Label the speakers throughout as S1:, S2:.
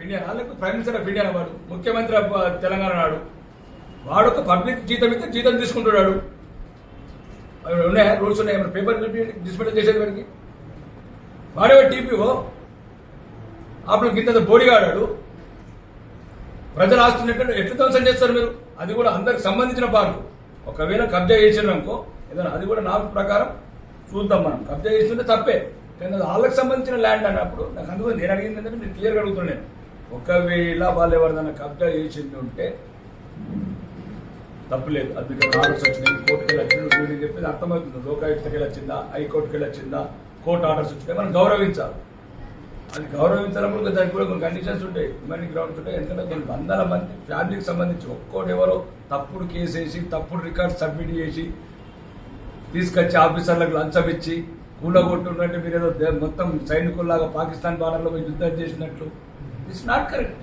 S1: Of India లేకపోతే prime minister of India వాడు ముఖ్యమంత్రి ఆఫ్ తెలంగాణ నాడు వాడు ఒక పబ్లిక్ జీతం ఇస్తే జీతం తీసుకుంటున్నాడు. అవి ఉన్నాయా? రూల్స్ ఉన్నాయా? పేపర్ డిస్మెంట్ చేసేది వాడికి? వాడే టీపీఓ అప్పుడు కింద బోడిగాడాడు ప్రజలు ఆస్తులు ఎట్లా ఎట్లా ధ్వంసం చేస్తారు మీరు? అది కూడా అందరికి సంబంధించిన పార్కు ఒకవేళ కబ్జా చేసినాకో ఏదైనా అది కూడా నాకు ప్రకారం చూద్దాం మనం. కబ్జా చేస్తుంటే తప్పే. కానీ అది వాళ్ళకి సంబంధించిన ల్యాండ్ అన్నప్పుడు నాకు అందుకు నేను అడిగింది ఏంటంటే నేను క్లియర్గా అడుగుతున్నాను ఒకవేళ వాళ్ళు ఎవరిదైనా కబ్జా చేసింది ఉంటే తప్పులేదు అది మీకు ఆర్డర్స్ వచ్చినాయి కోర్టుకి వెళ్ళి వచ్చింది చెప్పేది అర్థమవుతుంది. లోకాయుక్తకి వెళ్ళొచ్చిందా? హైకోర్టుకి వెళ్ళి వచ్చిందా కోర్టు ఆర్డర్స్ వచ్చినాయి. మనం గౌరవించాలి. అది గౌరవించినప్పుడు దానికి కూడా కొన్ని కండిషన్స్ ఉంటాయి. ఇవన్నీ గ్రౌండ్స్ ఉంటాయి. ఎందుకంటే కొన్ని వందల మంది ఫ్యామిలీకి సంబంధించి ఒక్కోటి ఎవరో తప్పుడు కేసు వేసి తప్పుడు రికార్డ్ సబ్మిట్ చేసి తీసుకొచ్చి ఆఫీసర్లకు లంచం ఇచ్చి కూలగొట్టున్నట్టు మీరు ఏదో దే- మొత్తం సైనికుల్లాగా పాకిస్తాన్ బార్డర్లో పోయి యుద్ధం చేసినట్లు. ఇట్స్ నాట్ కరెక్ట్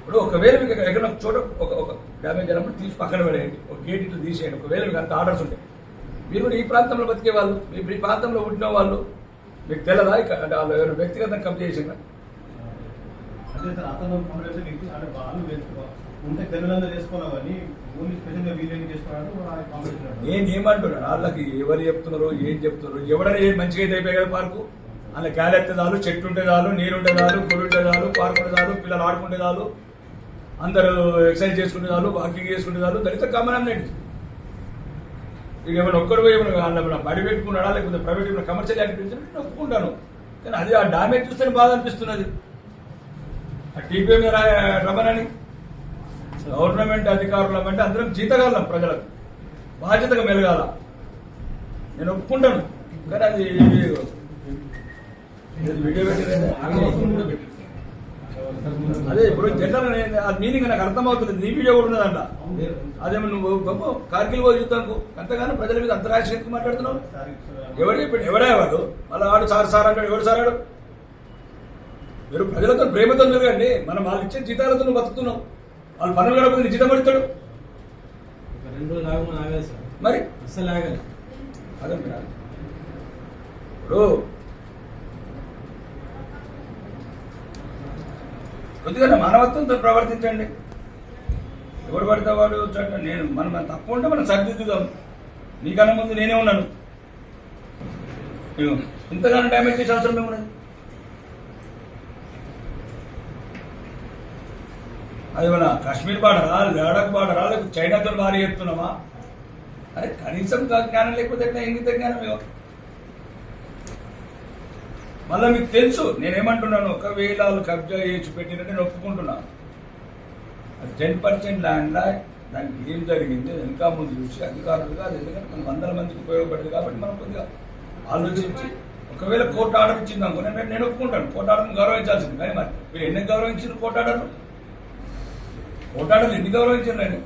S1: ఇప్పుడు ఒకవేళ మీకు ఎక్కడ ఒక చోట ఒక ఒక డ్యామేజ్ అయినప్పుడు తీసి పక్కన పడేయండి. ఒక గేట్ ఇట్లా తీసేయండి. ఒకవేళ మీకు అంత ఆర్డర్స్ ఉంటాయి మీరు కూడా ఈ ప్రాంతంలో బతికే వాళ్ళు ఈ ప్రాంతంలో పుట్టిన వాళ్ళు మీకు తెలదా? ఇక్కడ వాళ్ళు ఎవరైనా వ్యక్తిగతంగా
S2: వాళ్ళు కాంపిటీషన్
S1: నేను ఏమంటున్నాను? వాళ్ళకి ఎవరు చెప్తున్నారు ఏం చెప్తున్నారు ఎవడైనా మంచిగా అయితే అయిపోయి కదా పార్కు? అలా గాలి ఎత్తే చాలు చెట్టు ఉంటే చాలు నీరు ఉంటే చాలు గుడి చాలు పార్క్ ఉంటే చాలు పిల్లలు ఆడుకుంటే చాలు అందరూ ఎక్సర్సైజ్ చేసుకుంటే చాలు వాకింగ్ చేసుకుంటే చాలు దళిత కామన్ అన్నట్టు ఇక ఏమైనా ఒక్కరు ఏమైనా బడి పెట్టుకున్నాడా లేకపోతే ప్రైవేట్ ఏమైనా కమర్షియల్ యాక్టివిటీస్ నేను ఒప్పుకుంటాను. కానీ అది ఆ డామేజ్ చూస్తేనే బాధ అనిపిస్తున్నది. ఆ టీపీ మీద రమణని గవర్నమెంట్ అధికారులం అంటే అందరం జీతగాలం ప్రజలకు. బాధ్యతగా మెలగాల. నేను ఒప్పుకుంటాను. కానీ అది అదే ఇప్పుడు జనరల్ ఆ మీనింగ్ నాకు అర్థమవుతుంది. నీ వీడియో కూడా ఉన్నదంట. అదేమో నువ్వు గొప్ప కార్గిల్ పోయి యుద్ధానికి అంతగానో ప్రజల మీద ఎందుకు మాట్లాడుతున్నావు. ఎవడు చెప్పాడు? ఎవడే వాడు? మళ్ళీ వాడు సార్ సార్ అంటాడు. ఎవడు సారాడు మీరు ప్రజలతో ప్రేమతో మెరగండి మనం వాళ్ళు ఇచ్చే జీతాలతో నువ్వు బతుకుతున్నావు. వాళ్ళు పనులు గడపదు నీ జీతం పడుతాడు మరి?
S3: అస్సలు ఆగలేదు.
S1: అదే ఇప్పుడు కొద్దిగా మానవత్వంతో ప్రవర్తించండి. ఎవడు పడితే వాడు చట్ట నేను మనం తప్పు ఉంటే మనం సరిదిద్దుదాం. నీకన్నా ముందు నేనే ఉన్నాను. ఇంతగానో డ్యామేజ్ చేసే అవసరం ఏమున్నది అది మన కాశ్మీర్ బార్డరా లడాక్ బార్డరా లేకపోతే చైనాతో భారీ చెప్తున్నామా అరే కనీసం జ్ఞానం లేకపోతే ఎట్లా? ఇంగిత జ్ఞానం మళ్ళీ మీకు తెలుసు నేనేమంటున్నాను ఒకవేళ వాళ్ళు కబ్జా చేసి పెట్టినట్టు నేను ఒప్పుకుంటున్నాను అది టెన్ పర్సెంట్ ల్యాండ్ దానికి ఏం జరిగింది అది ఇంకా ముందు చూసి అధికారులుగా కాదు ఎందుకంటే మనం వందల మందికి ఉపయోగపడదు కాబట్టి మనం కొద్దిగా ఆలోచించి ఒకవేళ కోర్టు ఆర్డర్ ఇచ్చింది అనుకో నేను ఒప్పుకుంటాను కోర్టు ఆర్డర్ని గౌరవించాల్సింది కానీ మరి మీరు ఎన్ని గౌరవించారు కోర్టు ఆర్డర్ కోర్టు ఆర్డర్లు ఎన్ని గౌరవించారు నేను?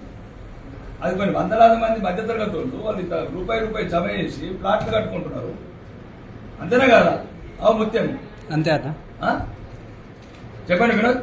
S1: అది కొన్ని వందలాది మంది మధ్యతరగతి వాళ్ళు వాళ్ళు రూపాయి రూపాయి జమ చేసి ప్లాట్లు కట్టుకుంటున్నారు. అంతేనా కదా? ముత్యం
S4: అంతే అన్న?
S1: చెప్పండి వినోద్.